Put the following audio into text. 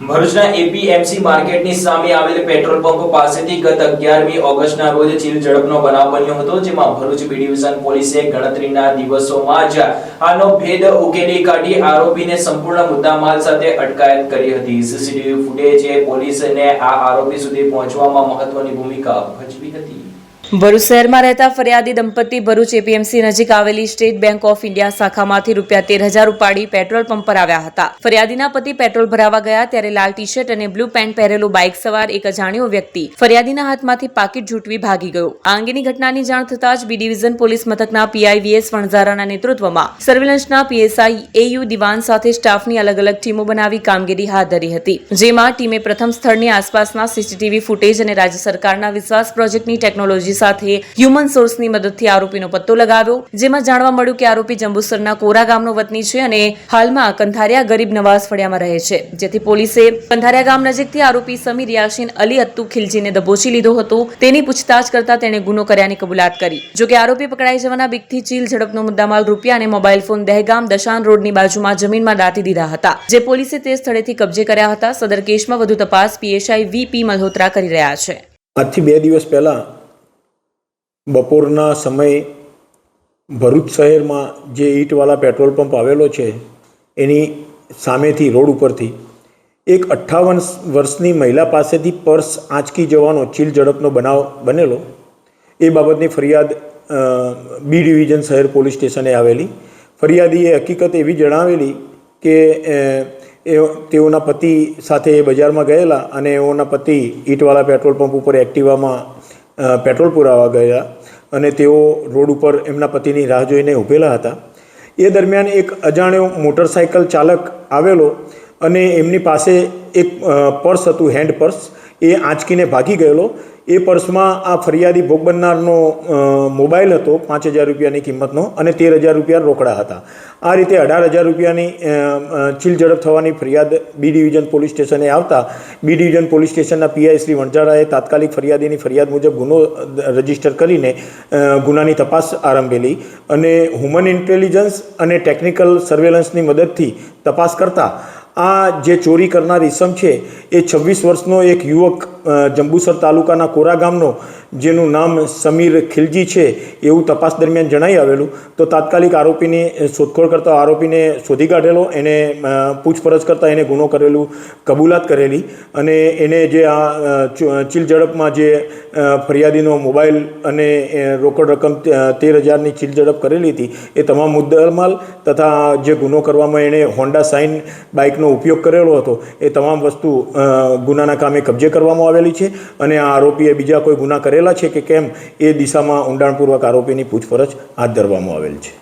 ભરૂચના એપીએમસી માર્કેટની સામે આવેલ પેટ્રોલ પંપ પાસેથી ગત અગિયારમી ઓગસ્ટના રોજ ચીલ ઝડપનો બનાવ બન્યો હતો, જેમાં ભરૂચ બી ડિવિઝન પોલીસે ગણતરીના દિવસોમાં જ આનો ભેદ ઉકેલી કાઢી આરોપીને સંપૂર્ણ મુદ્દામાલ સાથે અટકાયત કરી હતી. સીસીટીવી ફૂટેજે પોલીસને આ આરોપી સુધી પહોંચવામાં મહત્વની ભૂમિકા ભજવી હતી. ભરૂચ શહેરમાં રહેતા ફરિયાદી દંપતી ભરૂચ એપીએમસી નજીક આવેલી સ્ટેટ બેંક ઓફ ઇન્ડિયા શાખામાંથી રૂપિયા તેર હજાર ઉપાડી પેટ્રોલ પંપ પર આવ્યા હતા. ફરિયાદીના પતિ પેટ્રોલ ભરાવા ગયા ત્યારે લાલ ટી શર્ટ અને બ્લુ પેન્ટ પહેરેલું બાઇક સવાર એક અજાણ્યો વ્યક્તિ ફરિયાદીના હાથમાંથી પાકીટ ઝૂંટવી ભાગી ગયો. આ અંગેની ઘટનાની જાણ થતાં જ બી ડિવિઝન પોલીસ મથકના પીઆઈવીએસ વણઝારાના નેતૃત્વમાં સર્વેલન્સના પીએસઆઈ એયુ દિવાન સાથે સ્ટાફની અલગ અલગ ટીમો બનાવી કામગીરી હાથ ધરી હતી. જેમાં ટીમે પ્રથમ સ્થળની આસપાસના સીસીટીવી ફૂટેજ અને રાજ્ય સરકારના વિશ્વાસ પ્રોજેક્ટની ટેકનોલોજી સાથે હ્યુમન સોર્સની મદદથી આરોપીનો પત્તો લગાવ્યો. જેમાં જાણવા મળ્યું કે આરોપી જંબુસરના કોરા ગામનો વતની છે અને હાલમાં કંથારિયા ગરીબ નવાઝ ફળિયામાં રહે છે. જેથી પોલીસે કંથારિયા ગામ નજીકથી આરોપી સમીર યાસીન અલી અત્તુ ખિલજીને દબોચી લીધો હતો. તેની પૂછતાછ કરતા તેણે ગુનો કર્યાની કબૂલાત કરી. જો કે આરોપી પકડાઈ જવાના બીકથી ચીલ ઝડપનો મુદ્દામાલ રૂપિયા અને મોબાઈલ ફોન દહેગામ દશાન રોડની બાજુમાં જમીનમાં દાટી દીધા હતા. જે પોલીસે તે સ્થળેથી કબજે કર્યા હતા. સદર કેસમાં વધુ તપાસ પીએસઆઈ વીપી મલ્હોત્રા કરી રહ્યા છે. આજથી બે દિવસ પહેલાં બપોરના સમયે ભરૂચ શહેરમાં જે ઈંટવાલા પેટ્રોલ પંપ આવેલો છે, એની સામેથી રોડ ઉપરથી, એક અઠ્ઠાવન વર્ષની મહિલા પાસેથી પર્સ આંચકી જવાનો ચીલ ઝડપનો બનાવ બનેલો. એ બાબતની ફરિયાદ બી ડિવિઝન શહેર પોલીસ સ્ટેશને આવેલી. ફરિયાદીએ હકીકત એવી જણાવેલી કે એ તેઓના પતિ સાથે એ બજારમાં ગયેલા અને એઓના પતિ ઈંટવાલા પેટ્રોલ પંપ ઉપર એક્ટિવામાં પેટ્રોલ પુરાવા ગયા. અને તેઓ રોડ ઉપર એમના પતિની રાહ જોઈને ઊભેલા હતા. એ દરમિયાન એક અજાણ્યો મોટરસાયકલ ચાલક આવેલો અને એમની પાસે એક પર્સ હતું, હેન્ડ પર્સ. એ આંચકીને ભાગી ગયેલો. એ પર્સમાં આ ફરિયાદી ભોગ બનનારનો મોબાઈલ હતો, પાંચ હજાર રૂપિયાની કિંમતનો અને તેર હજાર રૂપિયા રોકડા હતા. આ રીતે અઢાર હજાર રૂપિયાની ચીલ ઝડપ થવાની ફરિયાદ બી ડિવિઝન પોલીસ સ્ટેશને આવતા, બી ડિવિઝન પોલીસ સ્ટેશનના પીઆઈ શ્રી વણઝારાએ તાત્કાલિક ફરિયાદીની ફરિયાદ મુજબ ગુનો રજિસ્ટર કરીને ગુનાની તપાસ આરંભેલી અને હ્યુમન ઇન્ટેલિજન્સ અને ટેકનિકલ સર્વેલન્સની મદદથી તપાસ કરતા. આ જે ચોરી કરનાર ઈસમ છે, એ છવ્વીસ વર્ષનો એક યુવક જંબુસર તાલુકાના કોરા ગામનો, જેનું નામ સમીર ખિલજી છે, એવું તપાસ દરમિયાન જણાઈ આવેલું, તો તાત્કાલિક આરોપીની શોધખોળ કરતા આરોપીને શોધી કાઢેલો, એને પૂછપરછ કરતાં એને ગુનો કરેલું, કબૂલાત કરેલી, અને એને જે આ ચીલ ઝડપમાં જે ફરિયાદીનો મોબાઈલ અને રોકડ રકમ તેર હજારની ચીલ ઝડપ કરેલી હતી, એ તમામ મુદ્દામાલ તથા જે ગુનો કરવામાં એણે હોન્ડા સાઇન બાઇકનો ઉપયોગ કરેલો હતો, એ તમામ વસ્તુ ગુનાના કામે કબજે કરવામાં આવેલી છે અને આ આરોપીએ બીજા કોઈ ગુના કરેલા છે કે કેમ એ દિશામાં ઊંડાણપૂર્વક આરોપીની પૂછપરછ હાથ ધરવામાં આવેલ છે.